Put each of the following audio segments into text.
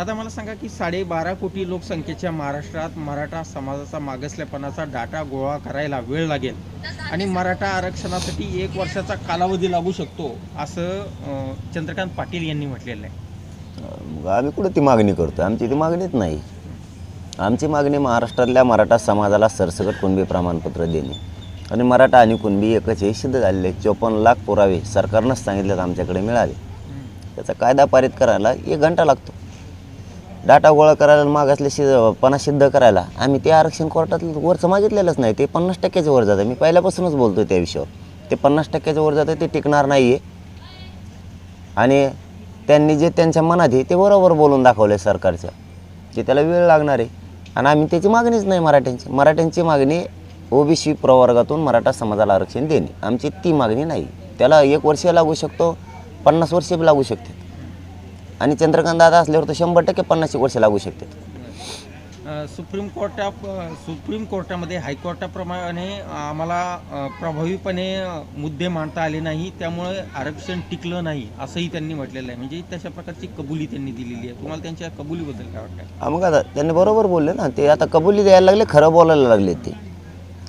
दादा मला सांगा की साडेबारा कोटी लोकसंख्येच्या महाराष्ट्रात मराठा समाजाचा मागासलेपणाचा डाटा गोळा करायला वेळ लागेल आणि मराठा आरक्षणासाठी एक वर्षाचा कालावधी लागू शकतो असं चंद्रकांत पाटील यांनी म्हटलेलं आहे. आम्ही कुठं ती मागणी करतो आमची ती मागणीच नाही. आमची मागणी महाराष्ट्रातल्या मराठा समाजाला सरसकट कुणबी प्रमाणपत्र देणे. आणि मराठा आणि कुणबी एकच हे सिद्ध झालेले चोपन्न लाख पुरावे सरकारनंच सांगितलं तर आमच्याकडे मिळाले त्याचा कायदा पारित करायला एक घंटा लागतो. डाटा गोळा करायला मागासले शि पणा सिद्ध करायला. आम्ही ते आरक्षण कोर्टात वरचं मागितलेलंच नाही. ते पन्नास टक्क्याच्या वर जातं. मी पहिल्यापासूनच बोलतो त्या विषयावर. ते पन्नास टक्क्याच्या वर जातं ते टिकणार नाही आहे आणि त्यांनी जे त्यांच्या मनात आहे ते बरोबर बोलून दाखवलं आहे सरकारचं. जे त्याला वेळ लागणार आहे. आणि आम्ही त्याची मागणीच नाही मराठ्यांची. मराठ्यांची मागणी ओबीसी प्रवर्गातून मराठा समाजाला आरक्षण देणे. आमची ती मागणी नाही. त्याला एक वर्ष लागू शकतो पन्नास वर्षे लागू शकते. आणि चंद्रकांत दादा असल्यावर तर शंभर टक्के पन्नास एक वर्ष लागू शकते. अं, सुप्रीम कोर्टा सुप्रीम कोर्टामध्ये हायकोर्टाप्रमाणे आम्हाला अं, प्रभावीपणे अं, मुद्दे मांडता आले नाही त्यामुळे आरक्षण टिकलं नाही असंही त्यांनी म्हटलेलं आहे. म्हणजे तशा प्रकारची कबुली त्यांनी दिलेली आहे. तुम्हाला त्यांच्या कबुलीबद्दल काय वाटतं? हा मग आता त्यांनी बरोबर बोलले ना ते आता कबुली द्यायला लागले खरं बोलायला लागले ते.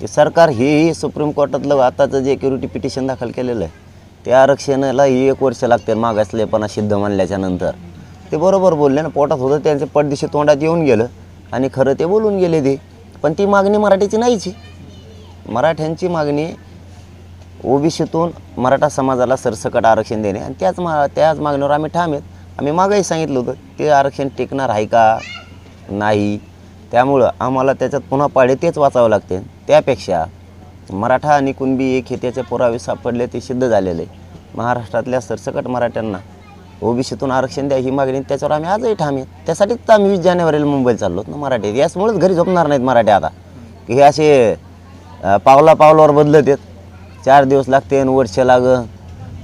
की सरकार हेही सुप्रीम कोर्टातलं आताचं जे क्युरिटी पिटिशन दाखल केलेलं आहे ते आरक्षणाला ही एक वर्ष लागते मागासलेपणा सिद्ध मानल्याच्या नंतर. ते बरोबर बोलले ना पोटात होतं त्यांचे पटदिशी तोंडात येऊन गेलं आणि खरं ते बोलून गेले ते. पण ती मागणी मराठीची नाहीची मराठ्यांची मागणी ओबीसीतून मराठा समाजाला सरसकट आरक्षण देणे आणि त्याच मा त्याच मागणीवर आम्ही ठाम आहेत. आम्ही मागंही सांगितलं होतं ते आरक्षण टिकणार आहे का? नाही. त्यामुळं आम्हाला त्याच्यात पुन्हा पाडे तेच वाचावं लागते. त्यापेक्षा मराठा आणि कुणबी एक हे त्याचे पुरावे सापडले ते सिद्ध झालेले. आहे. महाराष्ट्रातल्या सरसकट मराठ्यांना ओबीसीतून आरक्षण द्या ही मागणी त्याच्यावर आम्ही आजही ठामे त्यासाठीच तर आम्ही वीस जानेवारीला मुंबईला चाललो ना मराठी याचमुळेच घरी झोपणार नाहीत मराठी आता. की हे असे पावला पावलावर बदलत आहेत. चार दिवस लागते वर्ष लागं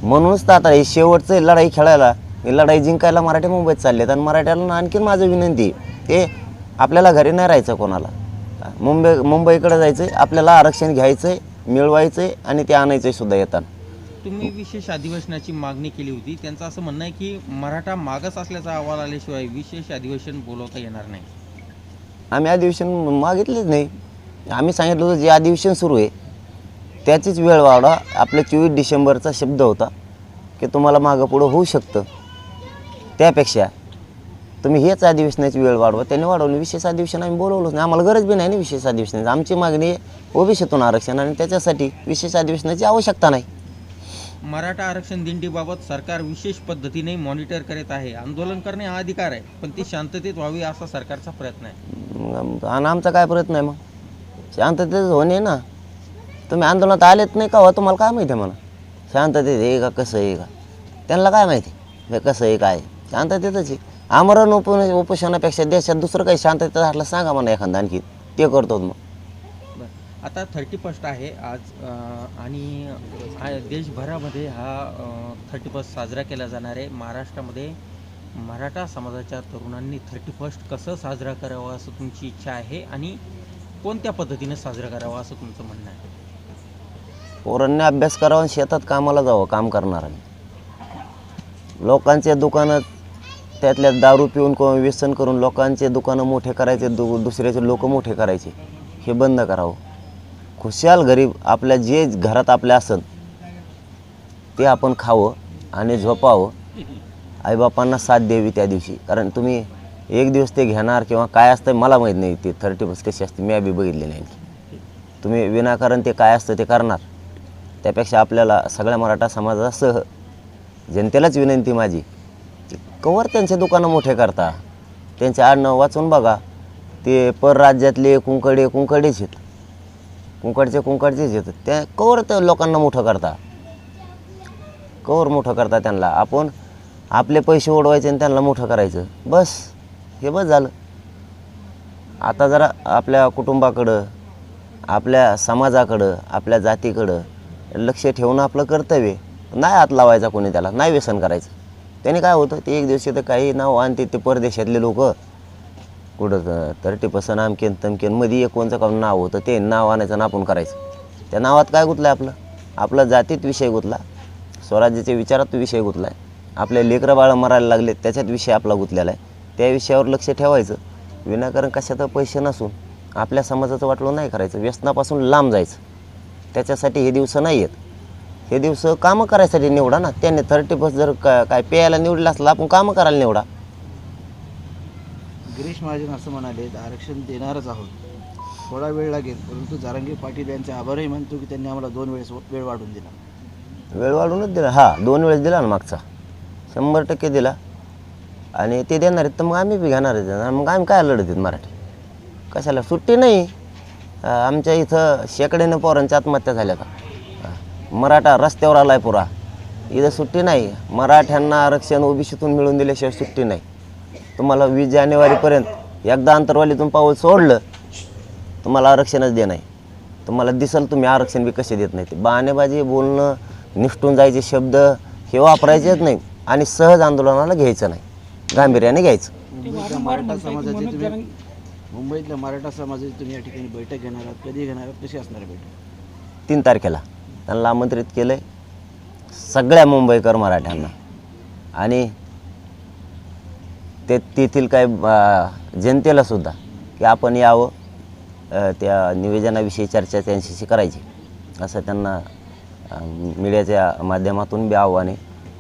म्हणूनच तर आता हे शेवटचं आहे लढाई खेळायला ही लढाई जिंकायला मराठी मुंबईत चाललेत. आणि मराठ्याला आणखीन माझं विनंती आहे, ते आपल्याला घरी नाही राहायचं कोणाला. मुंबई मुंबईकडे जायचं आहे आपल्याला आरक्षण घ्यायचं आहे मिळवायचं आहे आणि ते आणायचं सुद्धा येताना तुम्ही विशेष अधिवेशनाची मागणी केली होती. त्यांचं असं म्हणणं आहे की मराठा मागास असल्याचा अहवाल आल्याशिवाय विशेष अधिवेशन बोलवता येणार नाही. आम्ही अधिवेशन मागितलेच नाही. आम्ही सांगितलं होतं जे अधिवेशन सुरू आहे त्याचीच वेळ वाढवा. आपल्या चोवीस डिसेंबरचा शब्द होता की तुम्हाला मागं पुढं होऊ शकतं. त्यापेक्षा तुम्ही हेच अधिवेशनाची वेळ वाढवा त्यांनी वाढवली. विशेष अधिवेशन आम्ही बोलवलंच नाही. आम्हाला गरज बी नाही ना विशेष अधिवेशनाची. आमची मागणी ओबीसीतून आरक्षण आणि त्याच्यासाठी विशेष अधिवेशनाची आवश्यकता नाही. मराठा आरक्षण दिंडीबाबत सरकार विशेष पद्धतीने मॉनिटर करत आहे. आंदोलन करणे हा अधिकार आहे पण ती शांततेत व्हावी असा सरकारचा प्रयत्न आहे. आणि आमचा काय प्रयत्न आहे मग? शांततेत होणे ना. तुम्ही आंदोलनात आलेत नाही का हो? तुम्हाला काय माहिती आहे मला? शांततेत आहे का कसं आहे का? त्यांना काय माहिती? हे कसं आहे काय? शांततेतच आहे. आमरण उप उपोषणापेक्षा देशात दुसरं काही शांततेत असलं सांगा मला एखादं आणखी. ते करतो मग. आता थर्टी फर्स्ट आहे आज आणि देशभरामध्ये हा थर्टी फर्स्ट साजरा केला जाणार आहे. महाराष्ट्रामध्ये मराठा समाजाच्या तरुणांनी थर्टी फर्स्ट कसं साजरा करावं असं तुमची इच्छा आहे? आणि कोणत्या पद्धतीने साजरा करावा असं तुमचं म्हणणं आहे? पोरांनी अभ्यास करावा आणि शेतात कामाला जावं काम करणाऱ्यांनी. लोकांचे दुकानं त्यातल्या दारू पिऊन किंवा व्यसन करून लोकांचे दुकानं मोठे करायचे दु दुसऱ्याचे लोक मोठे करायचे हे बंद करावं. खुशाल गरीब आपल्या जे घरात आपल्या असन ते आपण खावं आणि झोपावं. आईबापांना साथ द्यावी त्या दिवशी. कारण तुम्ही एक दिवस ते घेणार किंवा काय असतं मला माहीत नाही. ते थर्टी बस कशी असते मी बी बघितले नाही तुम्ही विनाकारण ते काय असतं ते करणार. त्यापेक्षा आपल्याला सगळ्या मराठा समाजासह जनतेलाच विनंती माझी. कवर त्यांचे दुकानं मोठे करता. त्यांचे आडनाव वाचून बघा. ते परराज्यातले कुंकडे कुंकडेच आहेत. कुंकडचे कुंकडचेच आहेत. त्या कवर त्या लोकांना मोठं करता. कवर मोठं करता त्यांना. आपण आपले पैसे ओढवायचे आणि त्यांना मोठं करायचं. बस. हे बस झालं. आता जरा आपल्या कुटुंबाकडं आपल्या समाजाकडं आपल्या जातीकडं लक्ष ठेवणं आपलं कर्तव्य नाही हात लावायचा कोणी त्याला. नाही व्यसन करायचं. त्याने काय होतं ते एक दिवशी तर काही नाव आणते ते परदेशातले लोक. कुठं थर्टी पर्सेंट आमकेन तमकेन मध्ये एक कोणचं काम नाव होतं ते नाव आणायचं आणि आपण करायचं. त्या नावात काय गुतलं आहे आपलं? आपला जातीत विषय गुतला स्वराज्याच्या विचारात विषय गुतला आहे आपले लेकरं बाळं मरायला लागले त्याच्यात विषय आपला गुतलेला आहे. त्या विषयावर लक्ष ठेवायचं. विनाकारण कशाचं पैसे नसून आपल्या समाजाचं वाटलं नाही करायचं व्यसनापासून लांब जायचं. त्याच्यासाठी हे दिवस नाही आहेत. हे दिवस कामं करायसाठी निवडा ना. त्याने थर्टी बस जर का काय प्यायला निवडलं असलं आपण कामं करायला निवडा. गिरीश महाजन असं म्हणाले आरक्षण देणारच आहोत. थोडा वेळ लागेल परंतु जारंगी पाटील यांचे आभारही मानतो की त्यांनी आम्हाला दोन वेळेस वेळ वाढून दिला. वेळ वाढूनच दिला. हा दोन वेळेस दिला ना मागचा. शंभर टक्के दिला. आणि ते देणार आहेत तर मग आम्ही बी घेणार आहेत. मग आम्ही काय लढत आहेत मराठी? कशाला? सुट्टी नाही. आमच्या इथं शेकड्यानं पोरांच्या आत्महत्या झाल्या का? मराठा रस्त्यावर आलाय पुरा. इथं सुट्टी नाही. मराठ्यांना आरक्षण ओबीसीतून मिळवून दिल्याशिवाय सुट्टी नाही. तुम्हाला वीस जानेवारीपर्यंत एकदा अंतरवालीतून पाऊल सोडलं तुम्हाला आरक्षणच दे नाही तुम्हाला दिसल तुम्ही आरक्षण बी कसे देत नाही ते बहाणेबाजी बोलणं निष्ठून जायचे शब्द हे वापरायचेच नाही आणि सहज आंदोलनाला घ्यायचं नाही. गांभीर्याने घ्यायचं. मराठा समाजाची तुम्ही मुंबईतल्या मराठा समाजाची तुम्ही या ठिकाणी बैठक घेणार आहात कधी घेणार आहात कशी असणार बैठक? तीन तारखेला. त्यांना आमंत्रित केलं आहे सगळ्या मुंबईकर मराठ्यांना. आणि ते तेथील काय जनतेलासुद्धा की आपण यावं त्या निवेदनाविषयी चर्चा त्यांच्याशी करायची. असं त्यांना मीडियाच्या माध्यमातून बी आव्हाने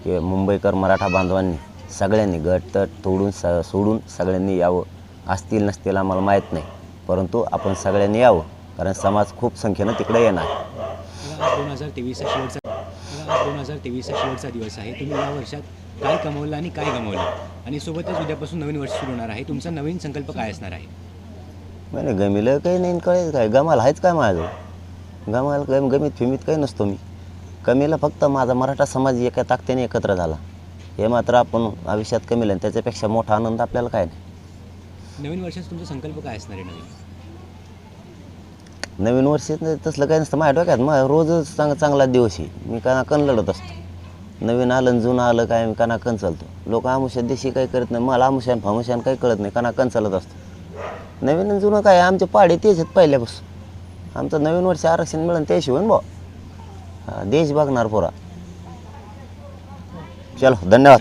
की मुंबईकर मराठा बांधवांनी सगळ्यांनी गट तट तोडून स सोडून सगळ्यांनी यावं. असतील नसतील आम्हाला माहीत नाही. परंतु आपण सगळ्यांनी यावं. कारण समाज खूप संख्येनं तिकडे येणार. दोन हजार तेवीसचा शेवटचा मला आज दोन हजार तेवीसचा शेवटचा दिवस आहे. तुम्ही या वर्षात काय कमवलं आणि काय गमवलं? आणि सोबतच उद्यापासून नवीन वर्ष सुरू होणार आहे. तुमचा नवीन संकल्प काय असणार आहे? नाही गमीला काही नाही कळेल काय. गमाला आहेच काय माझं? गमाला गम गमीत फिमीत काही नसतो मी. कमीला फक्त माझा मराठा समाज एका ताकदीने एकत्र झाला. हे मात्र आपण आयुष्यात कमीला आणि त्याच्यापेक्षा मोठा आनंद आपल्याला काय नाही. नवीन वर्षाचा तुमचा संकल्प काय असणार आहे नवीन? नवीन वर्षी तसलं काय नसतं. माझ्या डोक्यात मग रोजच चांग चांगला दिवस आहे. मी कानाकन लढत असतो. नवीन आलं आणि जुनं आलं काय मी काना कण चालतो. लोक आमुष्या देशी काही करत नाही मला आमुष्यान फामुष्यान काही कळत नाही काना कण चालत असतो. नवीन आणि जुनं काय आमचे पाडे तेच आहेत पहिल्यापासून. आमचं नवीन वर्ष आरक्षण मिळेल ते शिवून भाऊ. देश बघणार पुरा. चलो धन्यवाद.